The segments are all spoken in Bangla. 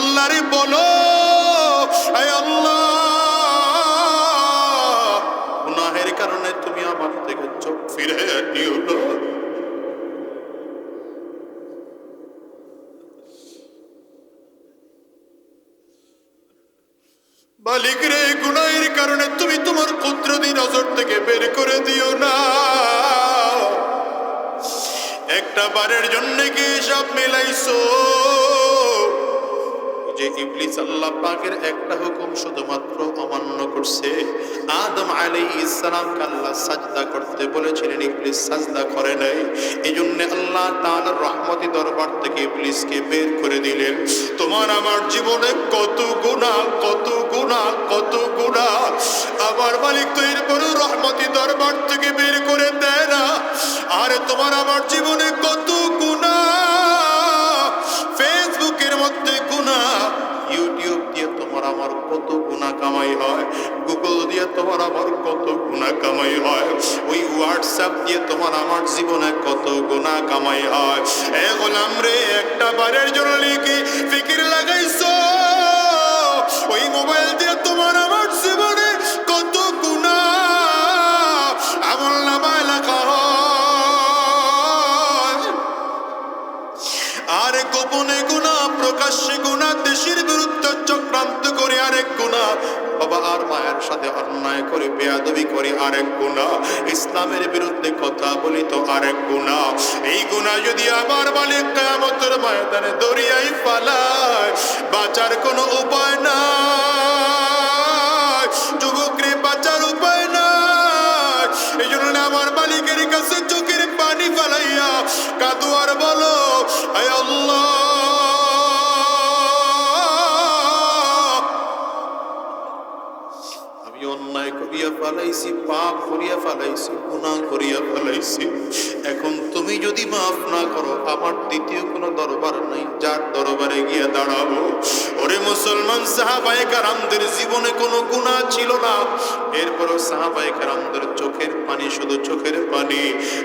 আল্লাহরে বলো আল্লাহ। গুনাহের কারণে তুমি আমার থেকে চোখ ফিরে নিও না। মালিক রে, গুনাহের কারণে তুমি তোমার কুদরতি নজর থেকে বের করে দিও না। একটা বারের জন্য কি সব মিলাইছো? যে ইবলিস আল্লাহ পাকের একটা হুকুম শুধুমাত্র অমান্য করছে। আদম আলাইহিস সালাম আল্লাহ সাজদা করতে বলেছিলেন, ইবলিস সাজদা করে নাই। এই জন্য আল্লাহ তাআলার রহমতি দরবার থেকে ইবলিসকে বের করে দিলেন। তোমার আমার জীবনে কত গুনাহ কত গুনাহ কত গুনাহ। আমার মালিক তো এরপরে রহমতি দরবার থেকে বের করে দেয় না। আর তোমার আমার জীবনে কত গুনাহ কত গুনাহ কামাই হয়? গুগল দিয়ে তোমার আমার কত গুনাহ কামাই হয়? ওই হোয়াটসঅ্যাপ দিয়ে তোমার আমার জীবনে কত গুনাহ কামাই হয়? এ গোলাম রে, একটা বারের জন্য লিখি, ফিকির লাগাইছো? ওই মোবাইল দিয়ে তোমার আমার জীবনে কত গুনাহ আমল নামায় লেখা হয়। গোপনে গুণা, প্রকাশ্যে গুণা, দেশের বিরুদ্ধে চক্রান্ত করে আরেক গুণা। বাবা আর মায়ের সাথে অন্যায় করে, বেয়াদবি করে আরেক গুণা। ইসলামের বিরুদ্ধে কথা বলি তো আরেক গুণা। এই গুণা যদি আবার বলে, কেয়ামতের ময়দানে দরিয়াই পালায় বাঁচার কোনো উপায় না যুবকরে বাঁচার উপায় নাই। এই জন্য আমার মালিকের কাছে চোখের পানি ফালাইয়া কাদু আর ফেলাইছি পাপ করিয়া ফেলাইছি গুণা করিয়া ফেলাইছি। এখন তুমি যদি মাফ না করো, আমার দ্বিতীয় কোনো দরবার নাই, যার দরবারে গিয়ে দাঁড়াবো। ওরে মুসলমান সাহাবায়ে কারামদের জীবনে কোনো গুনাহ ছিল না। এরপরও সাহাবায়ে কারামদের চোখের পানি, শুধু চোখের পানি।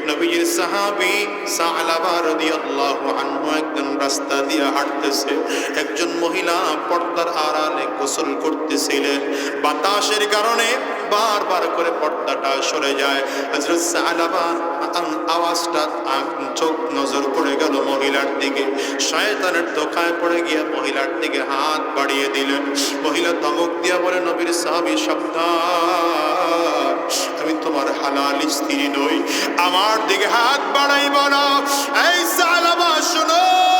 নবীজির সাহাবী সালাবা রাদিয়াল্লাহু আনহু একজন রাস্তা দিয়ে হাঁটতেছে। একজন মহিলা পর্দার আড়ালে গোসল করতেছিলেন। বাতাসের কারণে বারবার করে পর্দাটা সরে যায়। হযরত সালাবা আওয়াজটা চোখ নজর পড়ে গেল মহিলার দিকে। শয়তানের ধোকায় পড়ে গিয়ে মহিলার দিকে হাত বাড়িয়ে দিলেন। মহিলা ধমক দিয়া বলে, নবীর সাহাবি সপ্তাহ আমি তোমার হালাল স্ত্রী নই। আমার দিকে হাত বাড়াইব না। এই সালামা শোনো।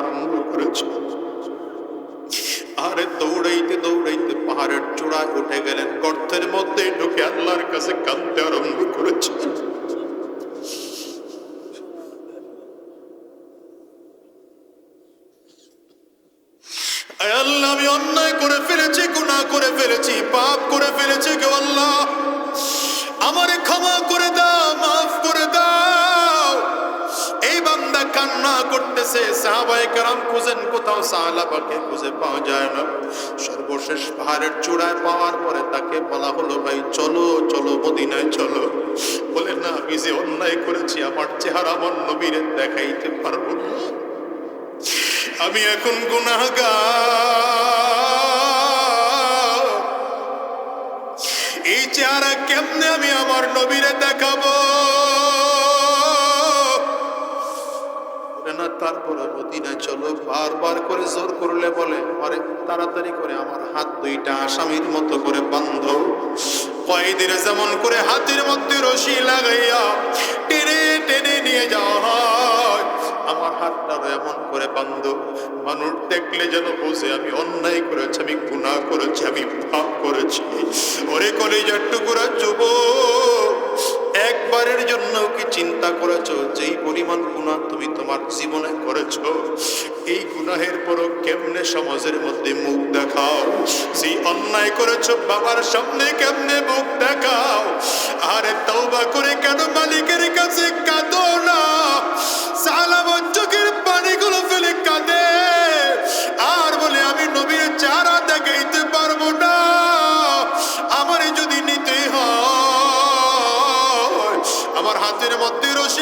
আরম্ভ করেছে। আরে দৌড়াইতে দৌড়াইতে পাহাড়ের চূড়ায় উঠে গেলেন, গর্তের মধ্যে ঢুকে আল্লাহর কাছে কাঁদতে আরম্ভ আল্লাহ, আমি অন্যায় করে ফেলেছি, গুনাহ করে ফেলেছি, পাপ করে ফেলেছি কেউ আল্লাহ। আমারে ক্ষমা করে করতেছে, সাহাবায়ে কারাম খুঁজেন কোথাও সাহালাবাকে খুঁজে পাওয়া যায় না। সর্বশেষ পাহাড়ের চূড়ায় পাওয়ার পরে তাকে বলা হলো, ভাই, চলো চলো, মদিনায় চলো। বলে, না, আমি যে অন্যায় করেছি, আমার চেহারা আমার নবীরে দেখাইতে পারব না। আমি এখন গুনাহগার। এই চেহারা কেমনে আমি আমার নবীরে দেখাবো? বলে না, তারপরে মদিনায় চলো। বারবার করে জোর করলে বলে, আরে, তাড়াতাড়ি করে আমার হাত দুইটা আসামির মতো করে বান্ধ কয়েদির যেমন করে হাতের মধ্যে রশি লাগাইয়া টেনে টেনে নিয়ে যাওয়া হয় আমার হাতটারও এমন করে বান্ধ মানুষ দেখলে যেন বোঝে, আমি অন্যায় করেছি, আমি গুনাহ করেছি, আমি পাপ করেছি। ওরে কলেজার টুকুরা যুব একবারের জন্য কি চিন্তা করেছ? যেই পরিমাণ গুণা তুমি তোমার জীবনে করেছ, এই গুনাহের পরও কেমনে সমাজের মধ্যে মুখ দেখাও? সেই অন্যায় করেছ বাবার সামনে কেমনে মুখ দেখাও? আরে তওবা করে কেন মালিকের কাছে কাঁদো না?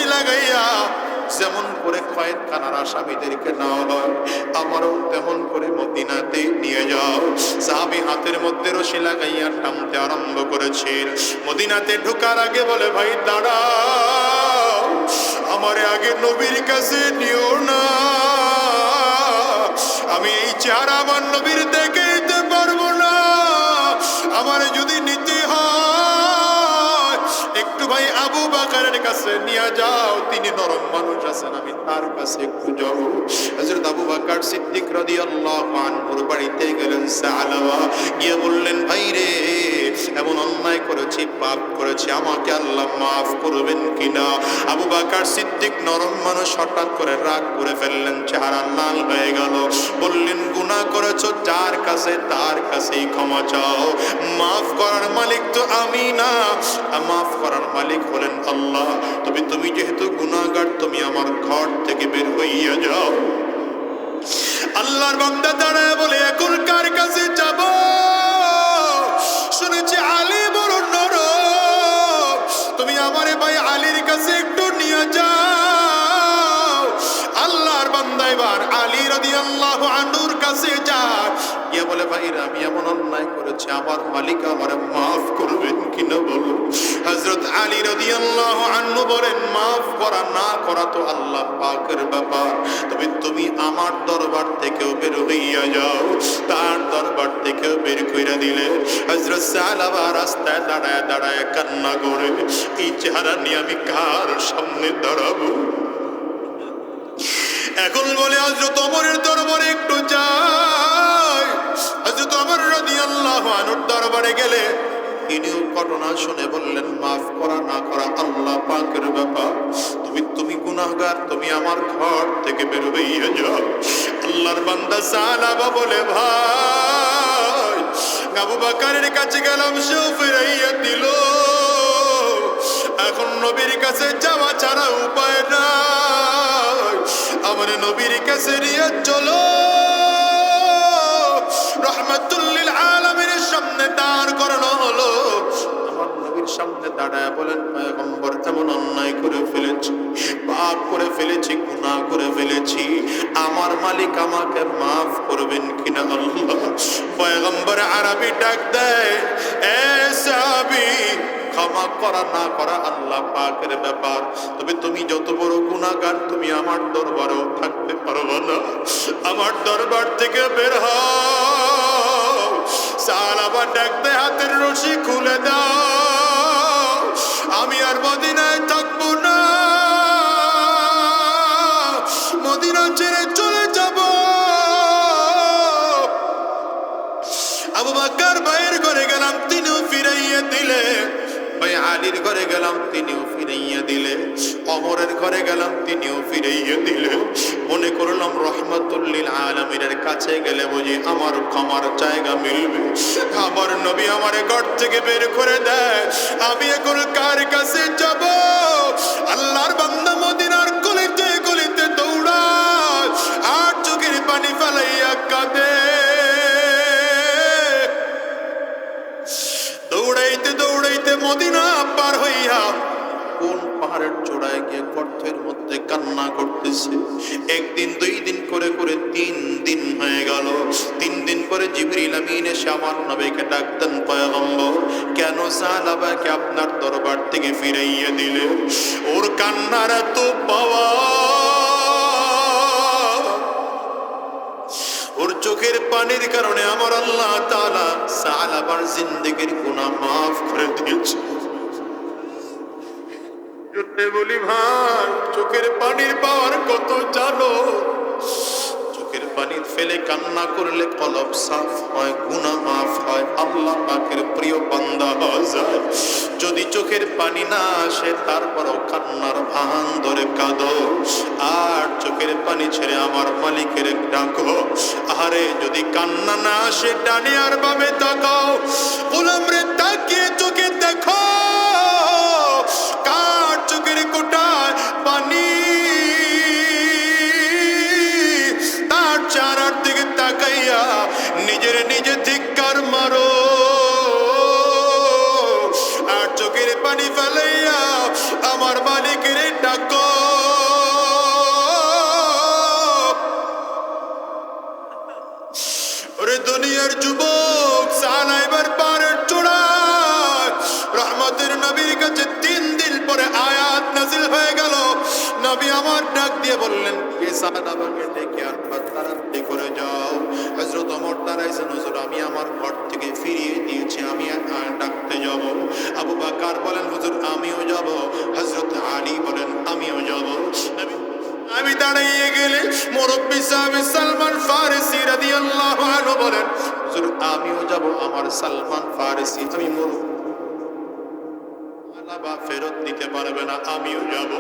লাগাইয়া যেমন করে কয়েক কানার আসামিদেরকে নেওয়া হয় আমারও তেমন করে মদিনাতে নিয়ে যাও। সাহাবি হাতের মধ্যে রশি লাগাইয়া টানতে আরম্ভ করেছেন মদিনাতে ঢোকার আগে বলে, ভাই, দাঁড়াও, আমারে আগে নবীর কাছে নিও না। আমি এই চেহারা আমার নবীর দেখে কাছে নিয়ে যাও, তিনি নরম মানুষ আছেন, আমি তার কাছে যাব হযরত আবু বাকার সিদ্দিক রাদিয়াল্লাহু আনহুর বাড়িতে গেলেন সালাওয়া গিয়ে বললেন ভাই রে এমন অন্যায় করেছি, পাপ করেছি, আমাকে আল্লাহ মাফ করবেন কিনা? আবু বাকার সিদ্দিক নরম মানুষ হঠাৎ করে রাগ করে ফেললেন, চেহারা লাল হয়ে গেল। বললেন, গুনাহ করেছ, যার কাছে তার কাছেই ক্ষমা চাও। মাফ করার মালিক তো আমি না। মাফ করার মালিক হলেন আল্লাহ। তবে তুমি যেহেতু গুনাহগার, তুমি আমার ঘর থেকে বের হইয়া যাও। আল্লাহর বান্দা দাঁড়ায় বলে, এখন কার কাছে যাব? রাদিয়াল্লাহু আনহুর কাছে যায় গিয়ে বলে ভাই আমি এমন অন্যায় করেছি, আমার মালিক আমার মাফ করবেন কিনা বলো হযরত আলী রাদিয়াল্লাহু আনহু বলেন, মাফ করা না করা তো আল্লাহ পাকের ব্যাপার। তবে তুমি আমার দরবার থেকেও বের হইয়া যাও। তার দরবার থেকেও বের কইরা দিলে, হযরত সালাবা রাস্তায় দাঁড়ায় দাঁড়ায় কান্না করে, এই চেহারা নিয়ে আমি কার সামনে দাঁড়াবো? এখন বলে হযরত ওমরের দরবারে একটু যাই। হযরত ওমর আল্লাহ আনহুর দরবারে গেলে তিনিও ঘটনা শুনে বললেন, মাফ করা না করা আল্লাহ পাকের ব্যাপার। তুমি তুমি গুনাহগার, তুমি আমার ঘর থেকে বের হইয়া যাও। আল্লাহর বান্দা সালাবা বলে, ভাই, আবু বাকারের কাছে গেলাম, সেও ফিরাইয়া দিল। এখন নবীর কাছে যাওয়া ছাড়া উপায় নাই। আমার নবীর কাছে নিয়ে চলো। রহমতুল্লিল আলমের সামনে দাঁড় করানো হলো। আমার নবীর সামনে দাঁড়ায় বলেন, পয়গম্বর, এমন অন্যায় করে ফেলেছি, পাপ করে ফেলেছি, গুনাহ করে ফেলেছি। আমার মালিক আমাকে মাফ করবেন কিনা আল্লাহ? পয়গম্বর আরবি ডাক দেয়, এ সাহাবী ক্ষমা করা, না করা আল্লাহ পাকের ব্যাপার। তবে তুমি যত বড় গুণাগার, তুমি আমার দরবারেও থাকতে পারব না। আমার দরবার থেকে বের হও। সার আবার ডাকতে হাতের রশি খুলে দাও। আমি আর মদিনায় আলীর ঘরে গেলাম, তিনিও ফিরাইয়া দিলে। অমরের ঘরে গেলাম, তিনিও ফিরাইয়া দিলে। মনে করলাম রহমতুল্লিল আলমিনের কাছে গেলে বুঝি আমার ক্ষমার জায়গা মিলবে। আমার নবী আমার ঘর থেকে বের করে দেয়। আমি এখন কার কাছে যাব? আল্লাহর বান্দা মদিনার গলিতে গলিতে দৌড়ায়। আর চোখের পানি ফেলাইয়া কাঁদে। দৌড়াইতে দৌড়াইতে মদিনা পার হইয়া কোন পাহাড়ের চূড়ায় গিয়ে গর্তের মধ্যে কান্না করতেছে। একদিন, দুই দিন করে করে তিন দিন হয়ে গেল। তিন দিন পরে জিবরিল আমিন এসে আমার নবীকে ডাকতেন, পয়গম্বর, কেন সালাবাকে আপনার দরবার থেকে ফিরাইয়া দিলে ওর কান্নার এত পাওয়া চোখের পানির কারণে আমার আল্লাহ তালা সাল আমার জিন্দেগির গুণা মাফ করে দিয়েছে। বলি ভাই, চোখের পানির পাওয়ার কত জানো? পানি ফেলে কান্না করলে কলব সাফ হয়, গুনাহ মাফ হয়, আল্লাহ পাকের প্রিয় বান্দা হওয়া যদি চোখের পানি না আসে, তারপরও কান্নার ভান ধরে কাঁদো। আর চোখের পানি ছেড়ে আমার মালিকের ডাকো। আরে যদি কান্না না আসে, ডানে আর বামে তাকাও। গোলাম রে তাকিয়ে চোখে দেখো। কার চোখের কোটায় পানি ফেরত দিতে পারবে না, আমিও যাব।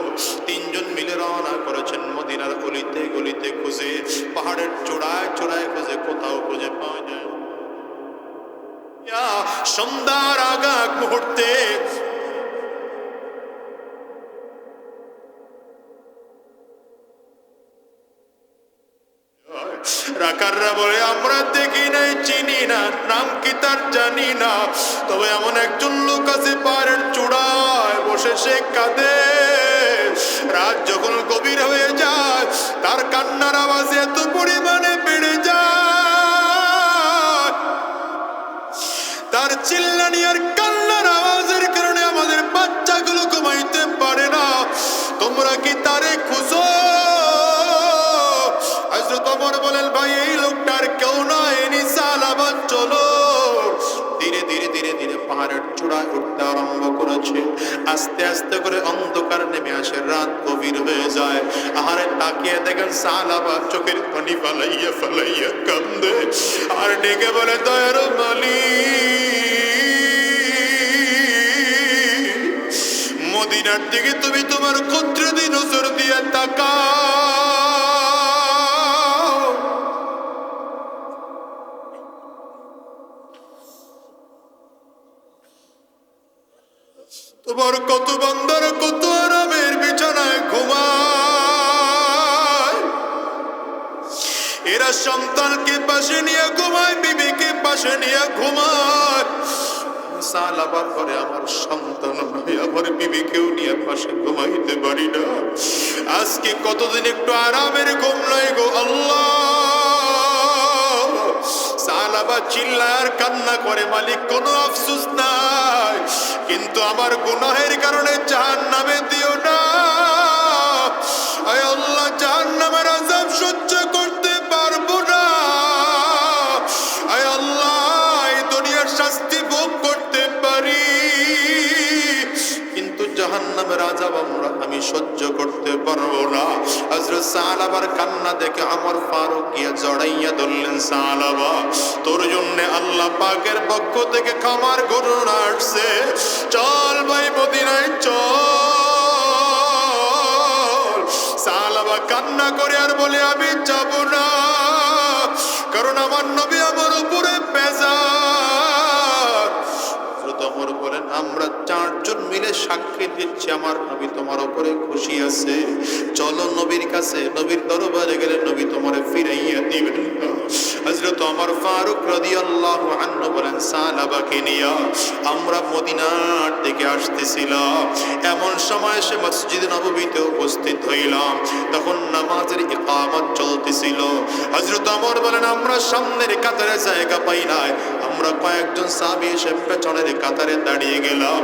তিনজন মিলে রওনা করেছেন মদিনার গলিতে গলিতে খুঁজে। পাহাড়ের চূড়ায় চূড়ায় খুঁজে, কোথাও খুঁজে পাওয়া যায় সন্ধ্যার আগা মুহূর্তে। রাকাররা বলে, আমরা দেখি নাই, চিনি না। নাম কি তার জানি না। তবে এমন একজন লোক আছে পাহাড়ের সে কাঁদে। রাত যখন গভীর হয়ে যায়, তার কান্নার আওয়াজ এত পরিমাণে বেড়ে যায়। তার চিল্লানি আর কান্নার আওয়াজের কারণে আমাদের বাচ্চাগুলো ঘুমাইতে পারে না। তোমরা কি তারে খুঁজো? হযরত ওমর বলেন, ভাই, এই লোকটার কেউ নয় ইনি সালাবাদ চলো। চূড়ায় উঠতে আরম্ভ করেছে। আস্তে আস্তে করে অন্ধকার নেমে আসে, রাত গভীর হয়ে যায়। আহারে তাকিয়ে দেখেন সালাবা চোখের পানি ফালাইয়া ফালাইয়া কান্দে। আর ডেকে বলে, দয়ার মালিক, মদিনার দিকে তুমি তোমার ক্ষুদ্র দিন নজর দিয়ে তাকাও। তোমার কত বান্দার, কত আরামের বিছানায় ঘুমায়। এরা সন্তানকে পাশে নিয়ে ঘুমায়, বিবেকে পাশে নিয়ে ঘুমায়। সালাবার পরে আমার সন্তান নয় আমার বিবিকেও নিয়ে পাশে ঘুমাইতে পারি না। আজকে কতদিন একটু আরামের ঘুম নাই গো আল্লাহ। সালাবা চিল্লার কান্না করে, মালিক, কোনো আফসুস নাই। কিন্তু আমার গুনাহের কারণে জাহান নামে দিও না। আল্লাহ জাহান নামের আজাব সহ্য করতে পারব না। আল্লাহ দুনিয়ার শাস্তি ভোগ করতে পারি। কিন্তু জাহান্নামের আজাব আমরা, আমি সহ্য করতে পারব না। হযরত সালাবার কান্না দেখে আমার ফারুক গিয়া জড়াইয়া ধরলেন সালাবা তোর জন্য আল্লাহ পাকের পক্ষ থেকে খামার ঘটনা আসছে। চল ভাই মদিনায় চল। সালাবা কান্না করে আর বলে, আমি যাব না। কারণ আমার নবী আমার উপরে বেজার মিলে সাক্ষী দিচ্ছি আমার নবী তোমার উপরে খুশি আছে। চলো নবীর কাছে, নবীর দরবারে গেলে নবী তোমারে ফিরাইয়া দিবেন। ফারুক রাদিয়াল্লাহু আনহু বলেন নিয়া, আমরা মদিনার দিকে আসতেছিলাম। এমন সময় সে মসজিদ নববীতে উপস্থিত হইলাম। তখন নামাজের ইকামত চলতেছিল। হযরত ওমর বলেন, আমরা সামনের কাতারে জায়গা পাই নাই। আমরা কয়েকজন সাহাবী এসে পেছনের কাতারে দাঁড়িয়ে গেলাম।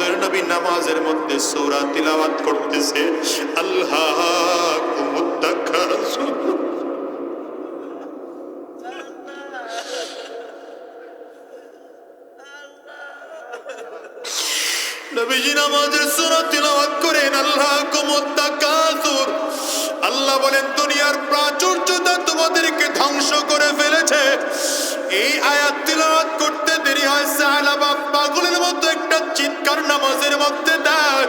রহমতের নবী নামাজের মধ্যে সূরা তিলাওয়াত করতেছে, আল্লাহ নবীজি নামাজের সূরা তিলাওয়াত করেন, আল্লাহ কুমুত্তাকাসুর আল্লাহ বলেন, দুনিয়ার প্রাচুর্যতা তোমাদেরকে ধ্বংস করে ফেলেছে। এই আয়াত তিলাওয়াত করতে দেরি হয় সাহাবা পাগলের মতো একটা চিৎকার নামাজের মধ্যে দেয়।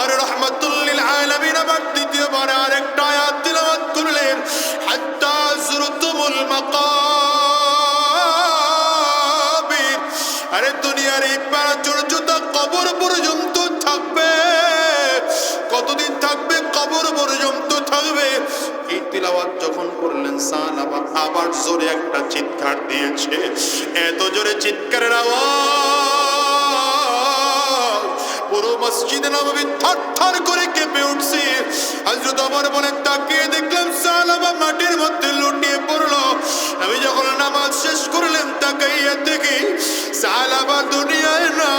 আর রহমাতুল্লিল আলামিন আবার দ্বিতীয়বার আরেকটা আয়াত তিলাওয়াত করলেন, হাত্তা জুরতুমুল মাকাবির। আরে দুনিয়ার এই প্রাচুর্যতা কবর পর্যন্ত থাকবে। কতদিন থাকবে, কবর পর্যন্ত থাকবে। এই তিলাওয়াত যখন করলেন আবার আবার জোরে একটা চিৎকার দিয়েছে। এত জোরে চিৎকারের আওয়াজ। পুরো মসজিদে নবী থর থর করে কেঁপে উঠছে। হযরত ওমর বলেন তাকিয়ে দেখলাম সালাবা মাটির মধ্যে লুটিয়ে পড়ল। আমি যখন নামাজ শেষ করলেন, তাকাইয়া দেখি সালাবা দুনিয়ায় না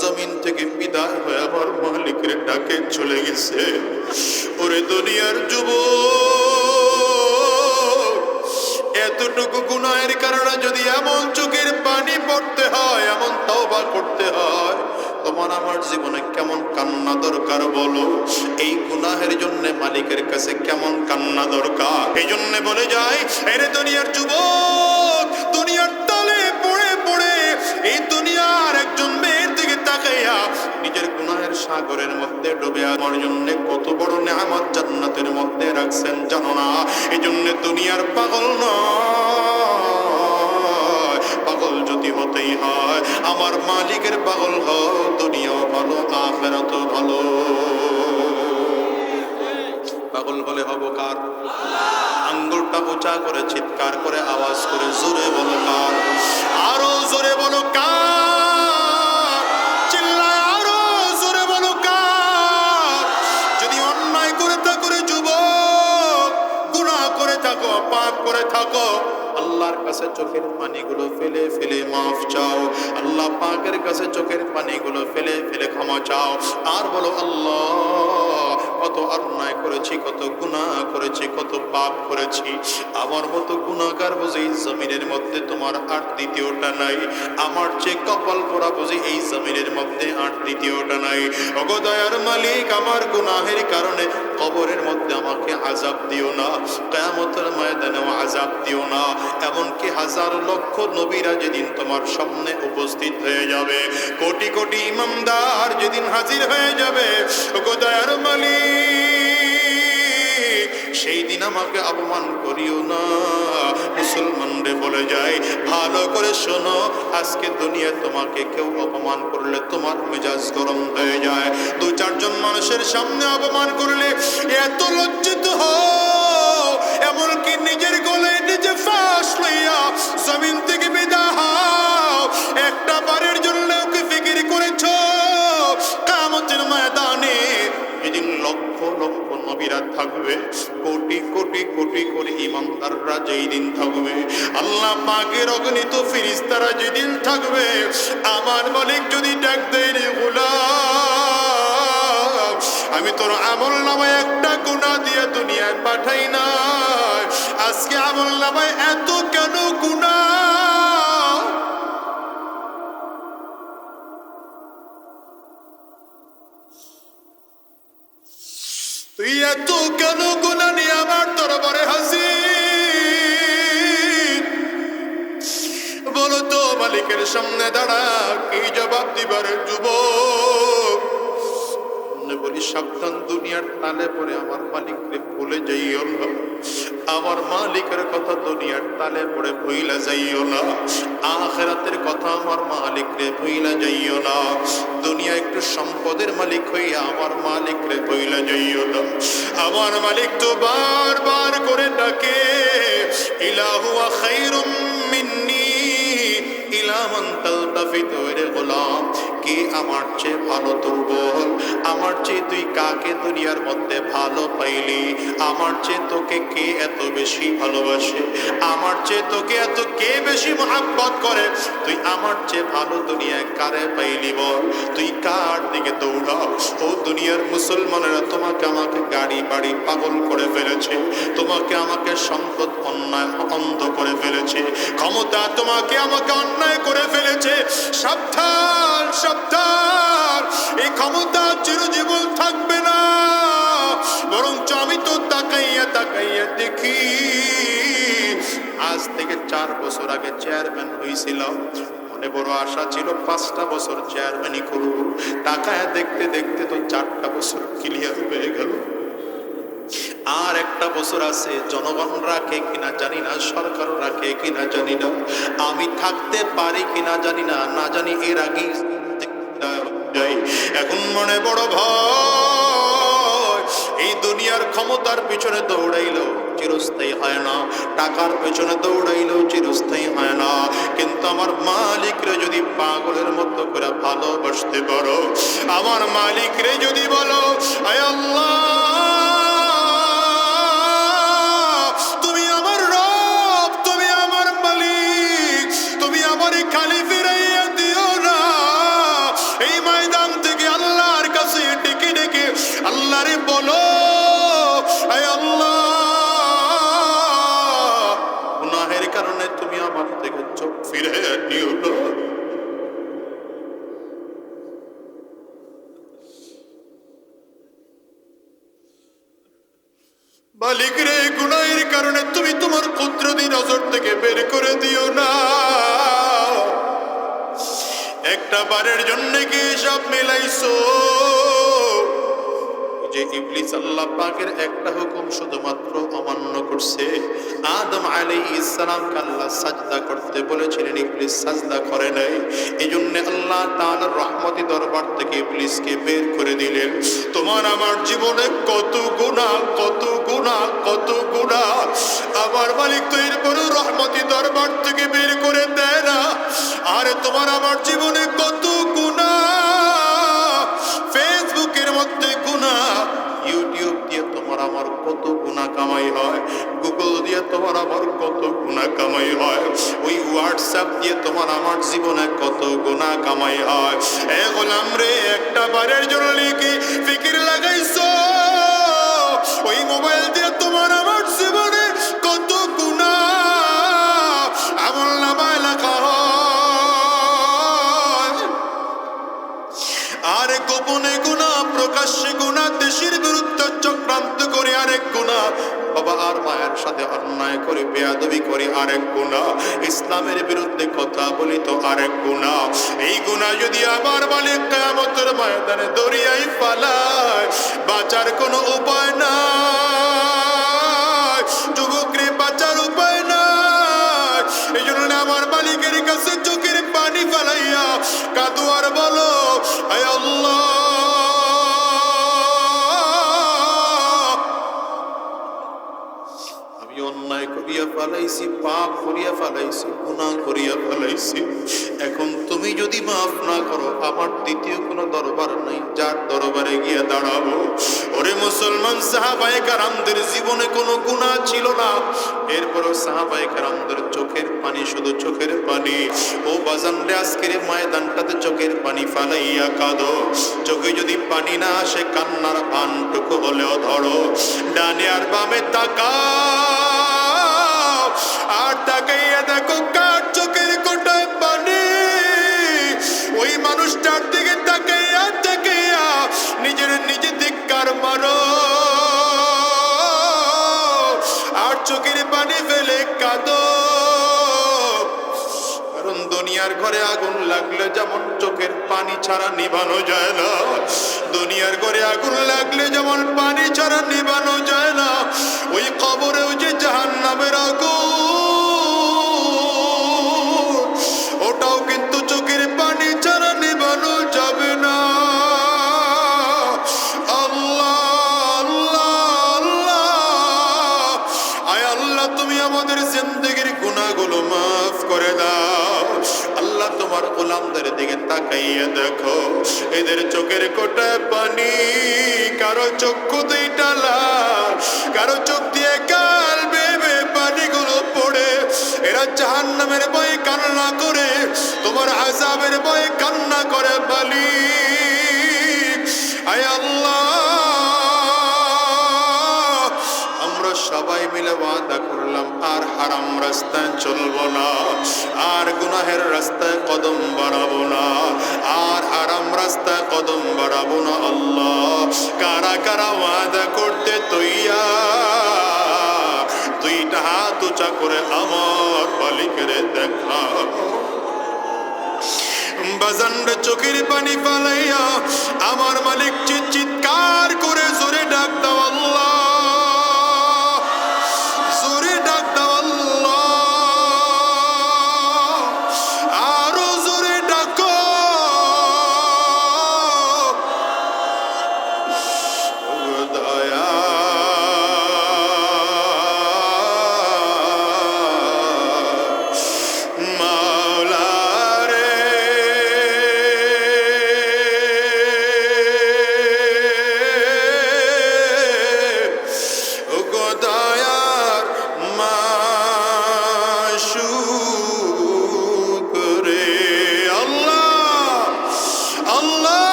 জমিন থেকে বিদায় হয়ে আমার মালিকের ডাকে চলে গেছে। ওরে দুনিয়ার যুব এতটুকু গুনাহের কারণে যদি এমন চোখের পানি পড়তে হয়, এমন তওবা করতে হয়, তোমার আমার জীবনে কেমন কান্না দরকার বলো? এই গুনাহের জন্য মালিকের কাছে কেমন কান্না দরকার? এই জন্য বলে যায় এরে দুনিয়ার যুবক, দুনিয়ার এই দুনিয়ার একজন মেয়ের দিকে তাকাইয়া নিজের গুনাহের সাগরের মধ্যে ডুবে আমার জন্য কত বড় নেহামত জান্নাতের মধ্যে রাখছেন জানো না? এই জন্য দুনিয়ার পাগল নয়। পাগল যদি হতেই হয়, আমার মালিকের পাগল হও, দুনিয়াও ভালো, আখেরাতও ভালো। পাগল হলে হব কার? আঙ্গুলটা উঁচা করে চিৎকার করে আওয়াজ করে জোরে বলো কার? আরও জোরে বলো কার? চিল্লায় আরও জোরে বলো কার? যদি অন্যায় করে থাকো রে যুবক, গুনাহ করে থাকো পাপ করে থাকো, আল্লাহর কাছে চোখের পানিগুলো ফেলে ফেলে মাফ চাও। আল্লাহ পাকের কাছে চোখের পানিগুলো ফেলে ফেলে ক্ষমা চাও। আর বলো আল্লাহ। কত অন্যায় করেছি, কত গুনাহ করেছি, কত পাপ করেছি। আমার মতো গুণাকার বুঝি জমিনের মধ্যে তোমার আর দ্বিতীয়টা নাই। আমার যে কপাল পরা বুঝি এই জমিনের মধ্যে আর দ্বিতীয়টা নাই। অগদয়ার মালিক, আমার গুনাহের কারণে কবরের মধ্যে আমাকে আজাব দিও না। কেয়ামতের ময়দানেও আজাব দিও না। এমনকি হাজার লক্ষ নবীরা যেদিন তোমার সামনে উপস্থিত হয়ে যাবে, কোটি কোটি ইমামদার যেদিন হাজির হয়ে যাবে গোদয়ার মালিক। সেই দিন আমাকে অপমান করিও না। মুসলমানরে বলে যায় ভালো করে শোনো, আজকে দুনিয়া তোমাকে কেউ অপমান করলে তোমার মেজাজ গরম হয়ে যায়। দু চারজন মানুষের সামনে অপমান করলে এত লজ্জিত হও, এমনকি নিজের গলায় নিজে ফাঁস লইয়া জমিন থেকে বিদা হও। একটা বারের জন্য নবীরা থাকবে। কোটি কোটি কোটি করে ইমানদাররা যেই দিন থাকবে। আল্লাহ পাকের অগণিত ফিরিস্তারা যেদিন থাকবে, আমার মালিক যদি ডাক দেয় রে গোলাম, আমি তোর আমল নামায় একটা গুণা দিয়ে দুনিয়ায় পাঠাই না আজকে আমল নামায় এত এত কেন গুণা নিয়ে আমার দরবারে হাসি বলো তো মালিকের সামনে দাঁড়া, কি জবাব দিবার যুবক? বলি, সাবধান, দুনিয়ার তালে পরে আমার মালিককে ভুলে যাই না আমার মালিকের কথা দুনিয়ার তালে পরে ভুইলা যাইও না। আখেরাতের কথা আমার মালিকরে ভুইলা যাইও না। দুনিয়া একটু সম্পদের মালিক হইয়া আমার মালিকরে ভুইলা যাইও না। আমার মালিক তো বারবার করে ডাকে ইলাহুয়া খাইরুম মিন্নি, ইলামান তালতাফিতু রে গোলাম। কে আমার চেয়ে ভালো দুর্বল? আমার চেয়ে তুই কাকে দুনিয়ার মধ্যে ভালো পাইলি? আমার চেয়ে তোকে কে এত বেশি ভালোবাসে? আমার চেয়ে তোকে এত কে বেশি মহাব্বত করে? তুই আমার চেয়ে ভালো দুনিয়ায় কারে পাইলি বল? তুই কার দিকে দৌড়াও? ও দুনিয়ার মুসলমানেরা তোমাকে আমাকে গাড়ি, বাড়ি পাগল করে ফেলেছে। তোমাকে আমাকে সম্পদ অন্যায় অন্ধ করে ফেলেছে। ক্ষমতা তোমাকে আমাকে অন্যায় করে ফেলেছে। সাবধান। সাবধান এই ক্ষমতা চিরজীবন থাকবে না। বরঞ্চ আমি তো তাকাইয়া তাকাইয়া দেখি, আজ থেকে চার বছর আগে চেয়ারম্যান হয়েছিলাম মনে বড় আশা ছিল পাঁচটা বছর চেয়ারম্যানই করব। টাকায় দেখতে দেখতে তো চারটা বছর ক্লিয়ার হয়ে গেল। আর একটা বছর আছে, জনগণ রাখে কিনা জানি না, সরকার রাখে কিনা জানি না। আমি থাকতে পারি কিনা জানি না না জানি এর আগেই যাই এখন মনে বড় ভয়, এই দুনিয়ার ক্ষমতার পিছনে দৌড়াইলো চিরস্থায়ী হয় না, টাকার পেছনে দৌড়াইলেও চিরস্থায়ী হয় না। কিন্তু আমার মালিকরে যদি পাগলের মতো করে ভালোবাসতে পারো, আমার মালিকরে যদি বলো, আয় আল্লাহ নজর থেকে বের করে দিও না। একটা বারের জন্য কি সব মিলাইছো? যে ইবলিস আল্লাহ পাকের একটা হুকুম শুধুমাত্র অমান্য করছে। আদম আলাইহিস সালাম আল্লাহ সাজদা করতে বলেছিলেন, ইবলিস সাজদা করে নাই। এই জন্য আল্লাহ তাআলার রহমতি দরবার থেকে ইবলিসকে বের করে দিলেন। তোমার আমার জীবনে কত গুনাহ কত গুনাহ কত গুনাহ আমার মালিক তো এরপরেও রহমতি দরবার থেকে বের করে দেয় না। আর তোমার আমার জীবনে কত গুনাহ আমার কত গুণা কামাই হয়? গুগল দিয়ে তোমার আমার কত গুণা কামাই হয়? ওই হোয়াটসঅ্যাপ দিয়ে তোমার আমার জীবনে কত গুণা কামাই হয়? এ গোলাম রে, একটা বারের বাবা আর মায়ের সাথে অন্যায় করে, বেয়াদবি আরেক গুণা। ইসলামের বিরুদ্ধে কথা বলি তো আরেক গুণা। এই গুণা যদি আবার বলে ময়দানে দরিয়াই বাঁচার কোনো উপায় নাই। যুবকরে বাঁচার উপায় নাই। এই জন্য আমার মালিকের কাছে চোখের পানি ফালাইয়া কাদু আর বলো, আয় আল্লাহ। করিয়া ফেলাইছি, পাপ করিয়া ফেলাইছি, গুনাহ করিয়া ফেলাইছি। এখন তুমি যদি মাফ না করো, আমার দ্বিতীয় কোনো দরবার নাই, যার দরবারে গিয়ে দাঁড়াবো। ওরে মুসলমান সাহাবায়ে কারামদের জীবনে কোনো গুনাহ ছিল না। এরপরও সাহাবায়ে কারামদের চোখের পানি, শুধু চোখের পানি। ও বাজান রে আজকের ময়দানটাতে চোখের পানি ফালাইয়া কাঁদো। চোখে যদি পানি না আসে, কান্নার পানটুকু হলেও ধরো। ডানে আর বামে তাকাও। আর তাকাইয়া দেখো কার চোখের ওই মানুষটার দিকে তাকাইয়া নিজের আর চোখের পানি ফেলে কাঁদো। কারণ দুনিয়ার ঘরে আগুন লাগলে যেমন চোখের পানি ছাড়া নিভানো যায় না ঘরে আগুন লাগলে যেমন পানি ছাড়া যায় না গোলামদের দিকে তাকাইয়া দেখো, এদের চোখের কোটায় পানি। কারও চক্ষু দুইটা লাল, কারও চোখ দিয়ে কাল বেবে পানিগুলো পড়ে। এরা জাহান্নামের বয়ে কান্না করে, তোমার আজাবের বয়ে কান্না করে বালি। আয় আল্লাহ সবাই মিলে ওয়াদা করলাম, আর হারাম রাস্তায় চলবো না, আর গুনাহের রাস্তায় কদম বাড়াবো না, আর হারাম রাস্তায় কদম বাড়াবো না আল্লাহ। কারা কারা ওয়াদা করতে তৈয়া দুইটা হাত উঁচা করে আমার মালিকের দেখা। বাজানরে চোখের পানি ফালাইয়া আমার মালিক চিৎ চিৎকার করে জোরে ডাক দাও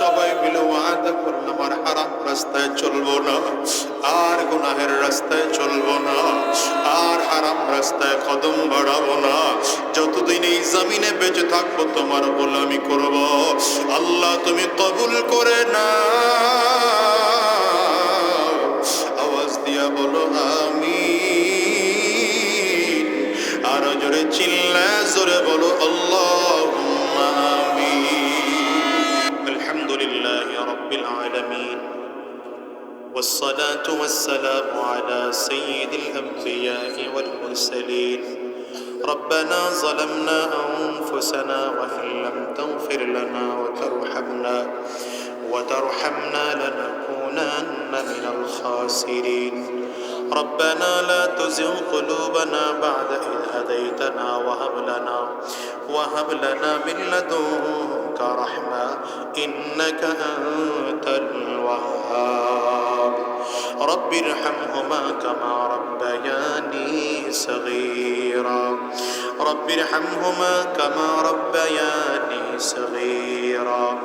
সবাই মিলে রাস্তায় চলবো না, আর গুনাহের রাস্তায় চলবো না, আর হারাম রাস্তায় কদম বাড়াবো না। যতদিন এই জমিনে বেঁচে থাকবো তোমার গোলামি করব আল্লাহ তুমি কবুল করে না আওয়াজ দিয়া বলো আমি আরো জোরে চিল্লা জোরে বলো আল্লাহ الحمد لله رب العالمين والصلاة والسلام على سيد الأنبياء والمرسلين ربنا ظلمنا أنفسنا وإن لم تغفر لنا وترحمنا وترحمنا لنكونن من الخاسرين. ربنا لا تزغ قلوبنا بعد إذ هديتنا وهب لنا وهب لنا من لدنك رحمة إنك أنت الوهاب. رب ارحمهما كما ربياني صغيرا. رب ارحمهما كما ربياني صغيرا.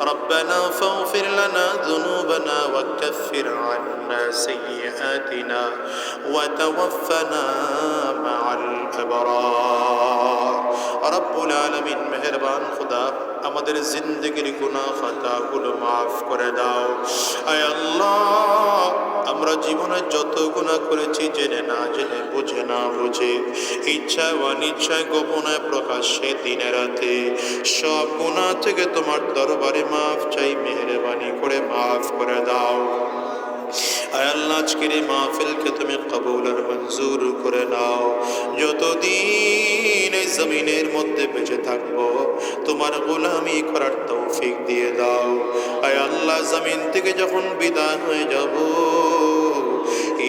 ربنا فاغفر لنا ذنوبنا وكفر عنا سيئاتنا وتوفنا مع الأبرار. রব্বুল আলমিন মেহেরবান খুদা, আমাদের জিন্দগির গুণা খাতাগুলো মাফ করে দাও। আয় আল্লাহ, আমরা জীবনে যত গুণা করেছি জেনে না জেনে, বুঝে না বুঝে, ইচ্ছা অনিচ্ছায় গোপনে প্রকাশ্যে দিনে রাতে, সব গুণা থেকে তোমার দরবারে মাফ চাই, মেহরবানি করে মাফ করে দাও। আল্লাহ, আজকের এই মাহফিলকে তুমি কবুল আর মঞ্জুর করে নাও। যতদিন এই জমিনের মধ্যে বেঁচে থাকব, তোমার গোলামি করার তৌফিক দিয়ে দাও। আয় আল্লাহ, জমিন থেকে যখন বিদায় হয়ে যাব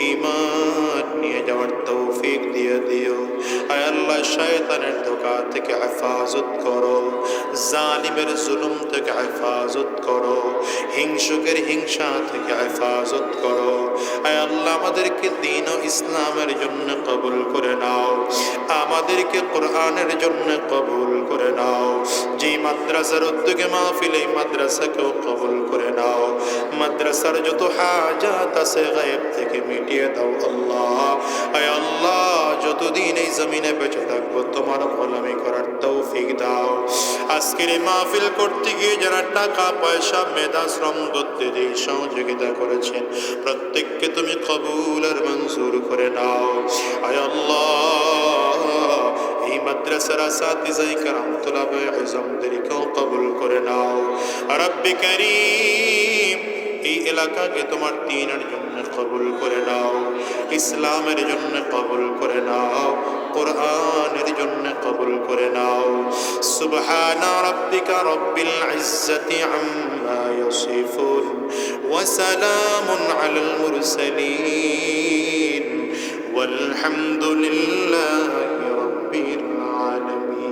ইমান নিয়ে যাওয়ার তৌফিক দিয়ে দিও। আল্লাহ শয়তানের ধোকা থেকে হেফাজত করো। জালিমের জুলুম থেকে হেফাজত করো। হিংসুকের হিংসা থেকে হেফাজত করো। আল্লাহ আমাদেরকে দিন ও ইসলামের জন্য কবুল করে নাও। আমাদেরকে কোরআনের জন্য কবুল করে নাও। যে মাদ্রাসার উদ্যোগে মাহফিল, এই মাদ্রাসাকেও কবুল করে নাও। মাদ্রাসার যত হাজাত আছে, গায়েব থেকে মিটিয়ে দাও আল্লাহ। আয় আল্লাহ যতদিন এই জমিনে বেঁচে থাকব, তোমার গোলামি করার তৌফিক দাও। আজকের মাহফিল করতে গিয়ে যারা টাকা, পয়সা, মেধা, শ্রম করতে দিয়ে সহযোগিতা করেছেন, প্রত্যেককে তুমি কবুল আর মঞ্জুর করে নাও। আয় আল্লাহ, এই মাদ্রাসার আসাতিজাই কারাম তোলাবে কবুল করে নাও। রব্বি করিম, এই এলাকাকে তোমার দিনের জন্য কবুল করে নাও ইসলামের জন্য কবুল করে নাও কোরআনের জন্য কবুল করে নাও সুবহানা রাব্বিকা রব্বিল ইজ্জাতি আম্মা ইয়াসিফুন ওয়া সালামুন আলাল মুরসালিন والحمد لله